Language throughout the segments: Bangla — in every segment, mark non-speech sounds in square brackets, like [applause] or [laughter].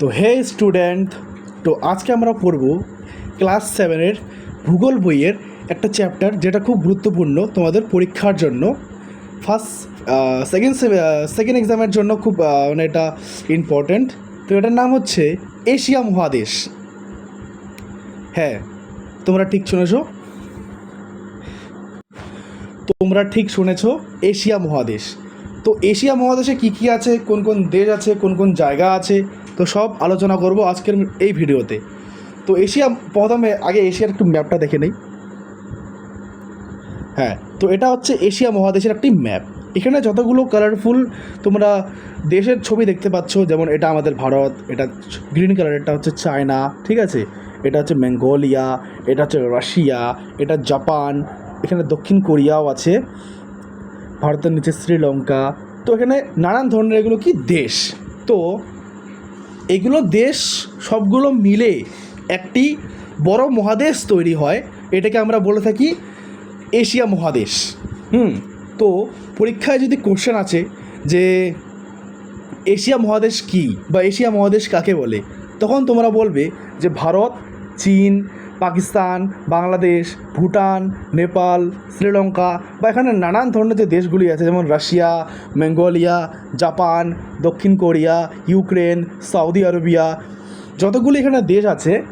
তো হে স্টুডেন্ট, তো আজকে আমরা পড়ব ক্লাস সেভেনের ভূগোল বইয়ের একটা চ্যাপ্টার যেটা খুব গুরুত্বপূর্ণ তোমাদের পরীক্ষার জন্য। ফার্স্ট সেকেন্ড সেকেন্ড এক্সামের জন্য খুব মানে এটা ইম্পর্ট্যান্ট তো এটার নাম হচ্ছে এশিয়া মহাদেশ। হ্যাঁ তোমরা ঠিক শুনেছো? তোমরা ঠিক শুনেছো? এশিয়া মহাদেশ। তো এশিয়া মহাদেশে কী কী আছে? কোন কোন দেশ আছে? কোন কোন জায়গা আছে? তো সব আলোচনা করব আজকের এই ভিডিওতে। তো এশিয়া প্রথমে আগে এশিয়ার একটু ম্যাপটা দেখে নেই। হ্যাঁ তো এটা হচ্ছে এশিয়া মহাদেশের একটি ম্যাপ। এখানে যতগুলো কালারফুল তোমরা দেশের ছবি দেখতে পাচ্ছ, যেমন এটা আমাদের ভারত, এটা গ্রিন কালারেরটা হচ্ছে চায়না, ঠিক আছে? এটা হচ্ছে মঙ্গোলিয়া, এটা হচ্ছে রাশিয়া, এটা জাপান, এখানে দক্ষিণ কোরিয়াও আছে, ভারতের নিচে শ্রীলঙ্কা। তো এখানে নানান ধরনের এগুলো কি দেশ? তো এগুলো দেশ সবগুলো মিলে একটি বড় মহাদেশ তৈরি হয়। এটাকে আমরা বলে থাকি এশিয়া মহাদেশ। হুম, তো পরীক্ষায় যদি কোশ্চেন আছে যে এশিয়া মহাদেশ কি বা এশিয়া মহাদেশ কাকে বলে, তখন তোমরা বলবে যে ভারত, চীন পাকিস্তান, বাংলাদেশ, ভুটান, নেপাল, শ্রীলঙ্কা বা এখানে নানান ধরনের যে দেশগুলি আছে, যেমন রাশিয়া, মঙ্গোলিয়া, জাপান, দক্ষিণ কোরিয়া, ইউক্রেন, সৌদি আরবিয়া, যতগুলি এখানে দেশ আছে,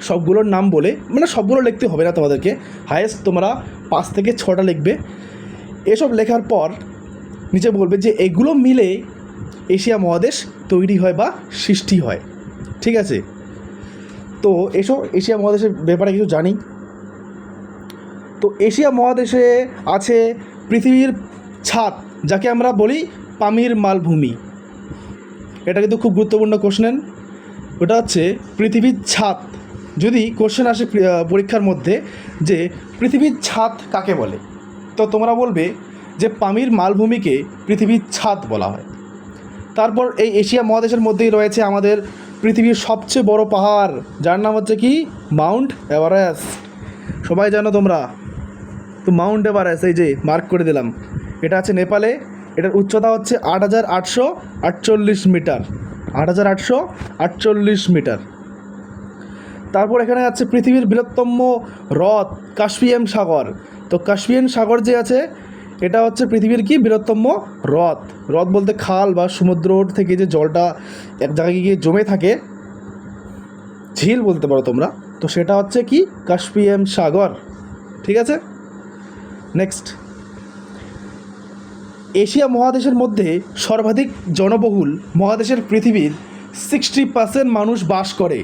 সবগুলোর নাম বলে মানে সবগুলো লিখতে হবে না তোমাদেরকে হায়েস্ট তোমরা পাঁচ থেকে ছটা লিখবে। এসব লেখার পর নিচে বলবে যে এগুলো মিলে এশিয়া মহাদেশ তৈরি হয় বা সৃষ্টি হয়। ঠিক আছে? তো এসব এশিয়া মহাদেশের ব্যাপারে কিছু জানি। তো এশিয়া মহাদেশে আছে পৃথিবীর ছাদ, যাকে আমরা বলি পামির মালভূমি। এটা কিন্তু খুব গুরুত্বপূর্ণ কোশ্চেন ওটা হচ্ছে পৃথিবীর ছাদ। যদি কোশ্চেন আসে পরীক্ষার মধ্যে যে পৃথিবীর ছাদ কাকে বলে? তো তোমরা বলবে যে পামির মালভূমিকে পৃথিবীর ছাদ বলা হয়। তারপর এই এশিয়া মহাদেশের মধ্যেই রয়েছে আমাদের পৃথিবীর সবচেয়ে বড় পাহাড়, যার নাম হচ্ছে কি? Mount Everest. সবাই জানো তোমরা? তো মাউন্ট এভারেস্ট, এই যে মার্ক করে দিলাম। এটা আছে নেপালে। এটার উচ্চতা হচ্ছে আট হাজার আটশো আটচল্লিশ মিটার। আট হাজার আটশো আটচল্লিশ মিটার। তারপর এখানে আছে পৃথিবীর বৃহত্তম হ্রদ কাস্পিয়ান সাগর। তো কাস্পিয়ান সাগর যে আছে এটা হচ্ছে পৃথিবীর কি? বৃহত্তম হ্রদ। হ্রদ বলতে খাল বা সমুদ্র থেকে যে জলটা এক জায়গায় গিয়ে জমে থাকে, ঝিল বলতে পারো তোমরা। তো সেটা হচ্ছে কি? কাস্পিয়ান সাগর। ঠিক আছে? নেক্সট এশিয়া মহাদেশের মধ্যে সর্বাধিক জনবহুল মহাদেশের পৃথিবীর সিক্সটি পার্সেন্ট মানুষ বাস করে।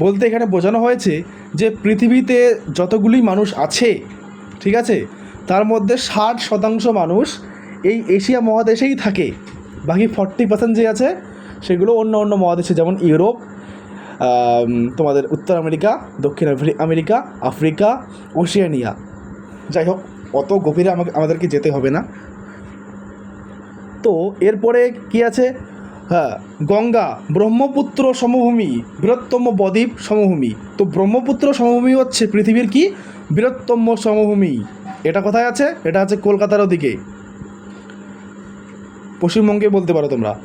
বলতে এখানে বোঝানো হয়েছে যে পৃথিবীতে যতগুলি মানুষ আছে, ঠিক আছে? তার মধ্যে ষাট শতাংশ মানুষ এই এশিয়া মহাদেশেই থাকে। বাকি ফর্টি পার্সেন্ট যে আছে, সেগুলো অন্য অন্য মহাদেশে, যেমন ইউরোপ তোমাদের উত্তর আমেরিকা, দক্ষিণ আমেরিকা, আফ্রিকা ওশিয়ানিয়া যাই হোক, অত গভীরে আমাকে, আমাদেরকে যেতে হবে না। তো, এরপরে কি আছে? হ্যাঁ গঙ্গা, ব্রহ্মপুত্র সমভূমি, বৃহত্তম বদ্বীপ সমভূমি। তো ব্রহ্মপুত্র সমভূমি হচ্ছে পৃথিবীর কি? বৃহত্তম সমভূমি। এটা কোথায় আছে? এটা আছে কলকাতার ওদিকে। পশ্চিমবঙ্গে বলতে পারো তোমরা।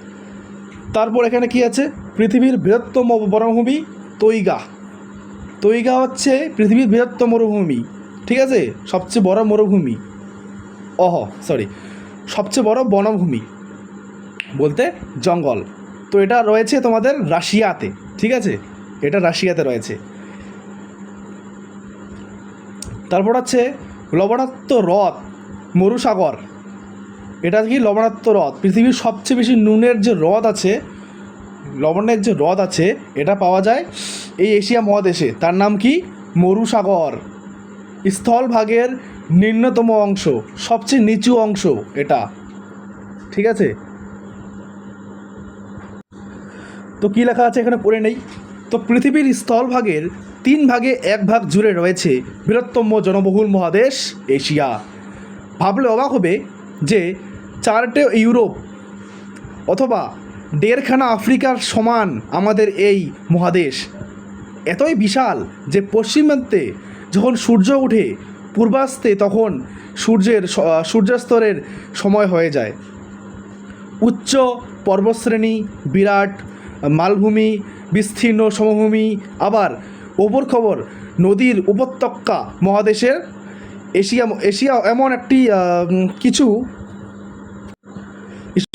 তারপর এখানে কি আছে? পৃথিবীর বৃহত্তম বনভূমি তৈগা। তৈগা হচ্ছে পৃথিবীর বৃহত্তম মরুভূমি। ঠিক আছে? সবচেয়ে বড় মরুভূমি। অহ সরি সবচেয়ে বড় বনভূমি বলতে জঙ্গল। তো এটা রয়েছে তোমাদের রাশিয়াতে। ঠিক আছে? এটা রাশিয়াতে রয়েছে। তারপর আছে লবণাক্ত হ্রদ, মরুসাগর। এটা কি লবণাক্ত হ্রদ? পৃথিবীর সবচেয়ে বেশি নুনের যে হ্রদ আছে, লবণের যে হ্রদ আছে, এটা পাওয়া যায় এই এশিয়া মহাদেশে। তার নাম কি? মরুসাগর। স্থলভাগের নিম্নতম অংশ, সবচেয়ে নিচু অংশ এটা। ঠিক আছে? তো কী লেখা আছে এখানে? পড়ে নেই। তো পৃথিবীর স্থলভাগের তিন ভাগে এক ভাগ জুড়ে রয়েছে বৃহত্তম জনবহুল মহাদেশ এশিয়া। ভাবলে অবাক হবে যে চারটে ইউরোপ অথবা দেড়খানা আফ্রিকার সমান আমাদের এই মহাদেশ। এতই বিশাল যে পশ্চিমান্তে যখন সূর্য ওঠে, পূর্বাস্তে তখন সূর্যের সূর্যাস্তরের সময় হয়ে যায়। উচ্চ পর্বতশ্রেণী, বিরাট মালভূমি, বিস্তীর্ণ সমভূমি, আবার ওপর খবর, নদীর উপত্যকা মহাদেশের এশিয়া এশিয়া এমন একটি কিছু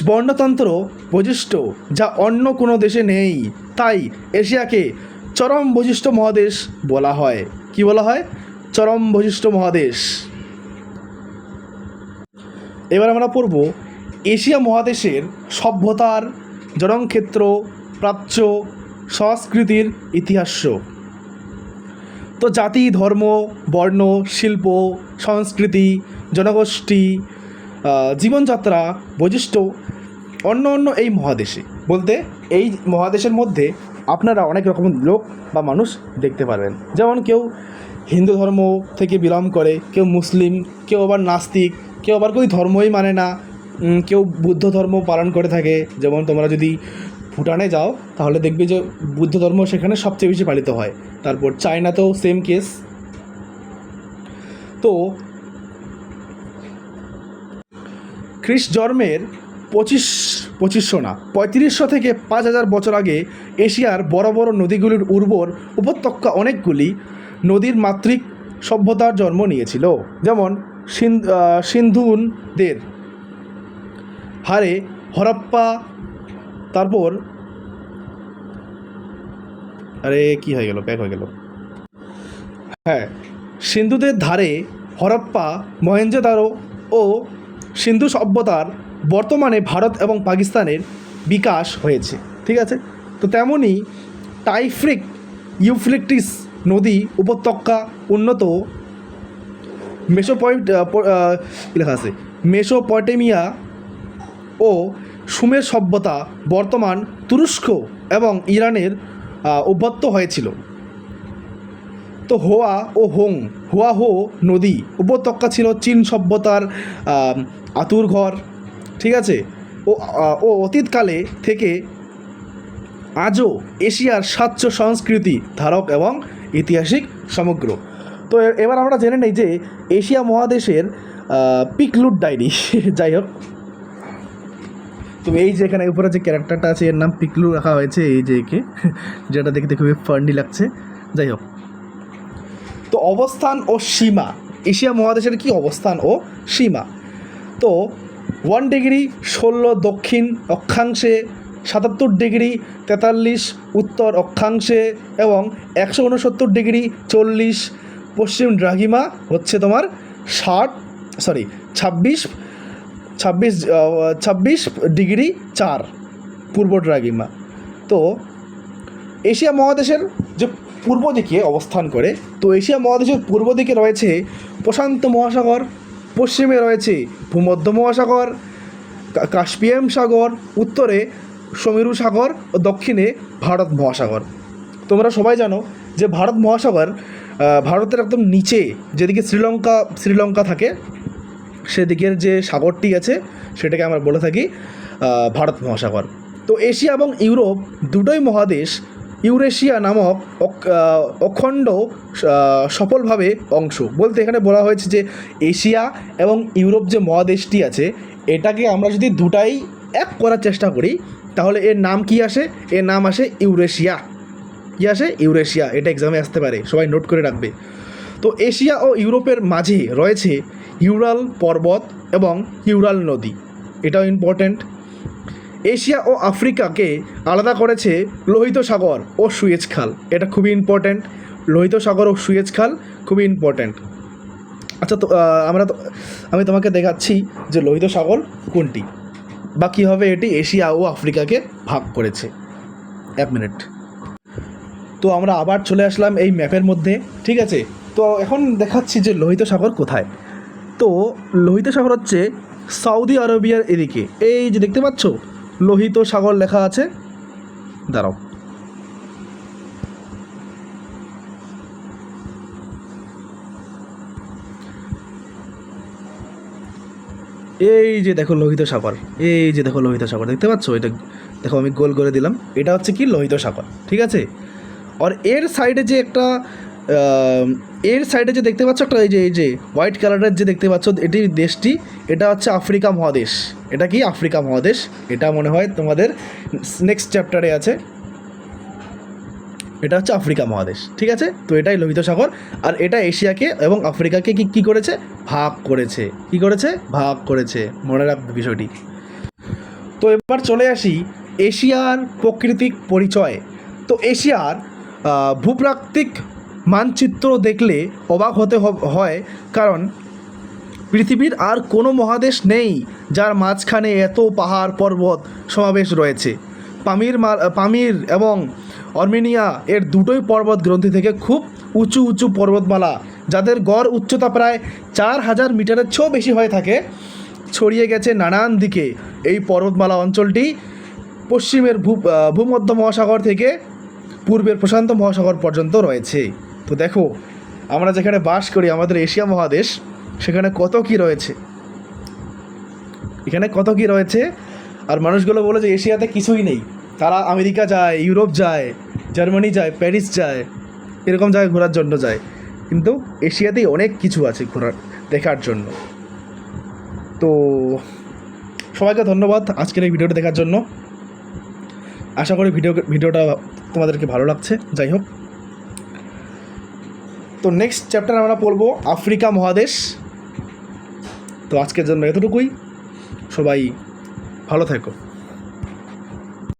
বর্ণতন্ত্র বৈশিষ্ট্য যা অন্য কোনো দেশে নেই। তাই এশিয়াকে চরম বৈশিষ্ট্য মহাদেশ বলা হয়। কি বলা হয়? চরম বৈশিষ্ট্য মহাদেশ। এবার আমরা পড়ব এশিয়া মহাদেশের সভ্যতার জননক্ষেত্র, প্রাচ্য, সংস্কৃতির ইতিহাস তো জাতি, ধর্ম, বর্ণ, শিল্প, সংস্কৃতি, জনগোষ্ঠী জীবনযাত্রা, বৈশিষ্ট্য, অন্য অন্য এই মহাদেশে। বলতে এই মহাদেশের মধ্যে আপনারা অনেক রকম লোক বা মানুষ দেখতে পারবেন। যেমন কেউ হিন্দু ধর্ম থেকে বিলং করে, কেউ মুসলিম, কেউ আবার নাস্তিক, কেউ আবার কোনো ধর্মই মানে না। কেউ বুদ্ধ ধর্ম পালন করে থাকে। যেমন তোমরা যদি ভুটানে যাও, তাহলে দেখবে যে বুদ্ধ ধর্ম সেখানে সবচেয়ে বেশি পালিত হয়। তারপর চায়নাতেও সেম কেস তো খ্রিস্ট জন্মের পঁচিশ, পঁচিশশো না, পঁয়ত্রিশশো থেকে পাঁচ হাজার বছর আগে এশিয়ার বড় বড় নদীগুলির উর্বর উপত্যকা অনেকগুলি নদীর মাতৃক সভ্যতার জন্ম নিয়েছিল। যেমন সিন- সিন্ধুনদের হারে হরপ্পা তারপর, আরে কি হয়ে গেল? প্যাক হয়ে গেল। হ্যাঁ সিন্ধুদের ধারে হরপ্পা মহেঞ্জোদারো ও সিন্ধু সভ্যতার বর্তমানে ভারত এবং পাকিস্তানের বিকাশ হয়েছে, ঠিক আছে? তো তেমনই টাইফ্রিক ইউফ্লিকটিস নদী উপত্যকা উন্নত মেসোপয়েন্ট লেখা আছে? মেসোপটেমিয়া ও সুমের সভ্যতা বর্তমান তুরস্ক এবং ইরানের উদ্বত্ত হয়েছিল। তো হোয়া ও হোং, হোয়া হো নদী উপত্যকা ছিল চীন সভ্যতার আতুর ঘর, ঠিক আছে? ও ও অতীতকালে থেকে আজও এশিয়ার সাচ্য সংস্কৃতি ধারক এবং ঐতিহাসিক সমগ্র। তো এবার আমরা জেনে নেই যে এশিয়া মহাদেশের পিকলুট ডায়েরি [laughs] যাই হোক। তো এই যে এখানে উপরে যে ক্যারেক্টারটা আছে, এর নাম পিকলু রাখা হয়েছে, এই যে একে, [laughs] যেটা দেখতে খুবই ফান্ডি লাগছে। যাই হোক। তো অবস্থান ও সীমা। এশিয়া মহাদেশের কি অবস্থান ও সীমা? তো ওয়ান ডিগ্রি ষোলো দক্ষিণ অক্ষাংশে, সাতাত্তর ডিগ্রি তেতাল্লিশ উত্তর অক্ষাংশে এবং একশো উনসত্তর ডিগ্রি চল্লিশ পশ্চিম দ্রাঘিমা হচ্ছে তোমার ষাট সরি ছাব্বিশ ছাব্বিশ ছাব্বিশ ডিগ্রি চার পূর্ব ড্রাগিমা। তো এশিয়া মহাদেশের যে পূর্ব দিকে অবস্থান করে, তো এশিয়া মহাদেশের পূর্ব দিকে রয়েছে প্রশান্ত মহাসাগর, পশ্চিমে রয়েছে ভূমধ্য মহাসাগর, কা- সাগর, উত্তরে সমীরু সাগর ও দক্ষিণে ভারত মহাসাগর। তোমরা সবাই জানো যে ভারত মহাসাগর ভারতের একদম নিচে যেদিকে শ্রীলঙ্কা শ্রীলঙ্কা থাকে সেদিকের যে সাগরটি আছে, সেটাকে আমরা বলে থাকি ভারত মহাসাগর। তো এশিয়া এবং ইউরোপ দুটোই মহাদেশ, ইউরেশিয়া নামক অখণ্ড সফলভাবে অংশ। বলতে এখানে বলা হয়েছে যে, এশিয়া এবং ইউরোপ যে মহাদেশটি আছে, এটাকে আমরা যদি দুটাই এক করার চেষ্টা করি, তাহলে এর নাম কি আসে? এর নাম আসে ইউরেশিয়া। কি আসে? ইউরেশিয়া। এটা এক্সামে আসতে পারে। সবাই নোট করে রাখবে। তো এশিয়া ও ইউরোপের মাঝে রয়েছে ইউরাল পর্বত এবং ইউরাল নদী। এটাও ইম্পর্ট্যান্ট এশিয়া ও আফ্রিকাকে আলাদা করেছে লোহিত সাগর ও সুয়েজ খাল। এটা খুবই ইম্পর্ট্যান্ট লোহিত সাগর ও সুয়েজ খাল খুবই ইম্পর্ট্যান্ট আচ্ছা তো আমরা আমি তোমাকে দেখাচ্ছি যে লোহিত সাগর কোনটি। বা কীভাবে এটি এশিয়া ও আফ্রিকাকে ভাগ করেছে। এক মিনিট তো আমরা আবার চলে আসলাম এই ম্যাপের মধ্যে, ঠিক আছে? তো এখন দেখাচ্ছি যে লোহিত সাগর কোথায়। তো লোহিত সাগর হচ্ছে সৌদি আরবিয়ার এদিকে। এই যে দেখতে পাচ্ছ, লোহিত সাগর লেখা আছে। দাঁড়াও। এই যে দেখো লোহিত সাগর, এই যে দেখো লোহিত সাগর, দেখতে পাচ্ছ? এটা দেখো আমি গোল করে দিলাম। এটা হচ্ছে কি? লোহিত সাগর, ঠিক আছে? আর এর সাইডে যে একটা এর সাইডে যে দেখতে পাচ্ছ একটা, এই যে এই যে হোয়াইট কালারের যে দেখতে পাচ্ছ, এটি দেশটি, এটা হচ্ছে আফ্রিকা মহাদেশ। এটা কি আফ্রিকা মহাদেশ? এটা মনে হয় তোমাদের নেক্সট চ্যাপ্টারে আছে। এটা হচ্ছে আফ্রিকা মহাদেশ, ঠিক আছে? তো এটাই লোহিত সাগর। আর এটা এশিয়াকে এবং আফ্রিকাকে কি, কী করেছে? ভাগ করেছে। কি করেছে? ভাগ করেছে। মনে রাখবে বিষয়টি। তো এবার চলে আসি এশিয়ার প্রকৃতিক পরিচয়। তো এশিয়ার ভূপ্রাকৃতিক মানচিত্র দেখলে অবাক হতে হয়, কারণ পৃথিবীর আর কোনো মহাদেশ নেই যার মাঝখানে এত পাহাড় পর্বত সমাবেশ রয়েছে। পামির পামির এবং অর্মেনিয়া এর দুটোই পর্বত গ্রন্থি থেকে খুব উঁচু উঁচু পর্বতমালা, যাদের গড় উচ্চতা প্রায় চার হাজার মিটারের চেয়েও বেশি হয়ে থাকে, ছড়িয়ে গেছে নানান দিকে। এই পর্বতমালা অঞ্চলটি পশ্চিমের ভূ ভূমধ্য মহাসাগর থেকে পূর্বের প্রশান্ত মহাসাগর পর্যন্ত রয়েছে। তো দেখো, আমরা যেখানে বাস করি আমাদের এশিয়া মহাদেশ, সেখানে কত কি রয়েছে? এখানে কত কি রয়েছে? আর মানুষগুলো বলে যে এশিয়াতে কিছুই নেই। তারা আমেরিকা যায়, ইউরোপ যায়, জার্মানি যায়, প্যারিস যায়, এরকম জায়গায় ঘোরার জন্য যায়। কিন্তু এশিয়াতেই অনেক কিছু আছে ঘোরার, দেখার জন্য। তো সবাইকে ধন্যবাদ আজকের এই ভিডিওটা দেখার জন্য। আশা করি ভিডিও ভিডিওটা তোমাদেরকে ভালো লাগছে। যাই হোক। তো নেক্সট চ্যাপ্টার আমরা পড়ব আফ্রিকা মহাদেশ। তো আজকের জন্য এতটুকুই। সবাই ভালো থেকো।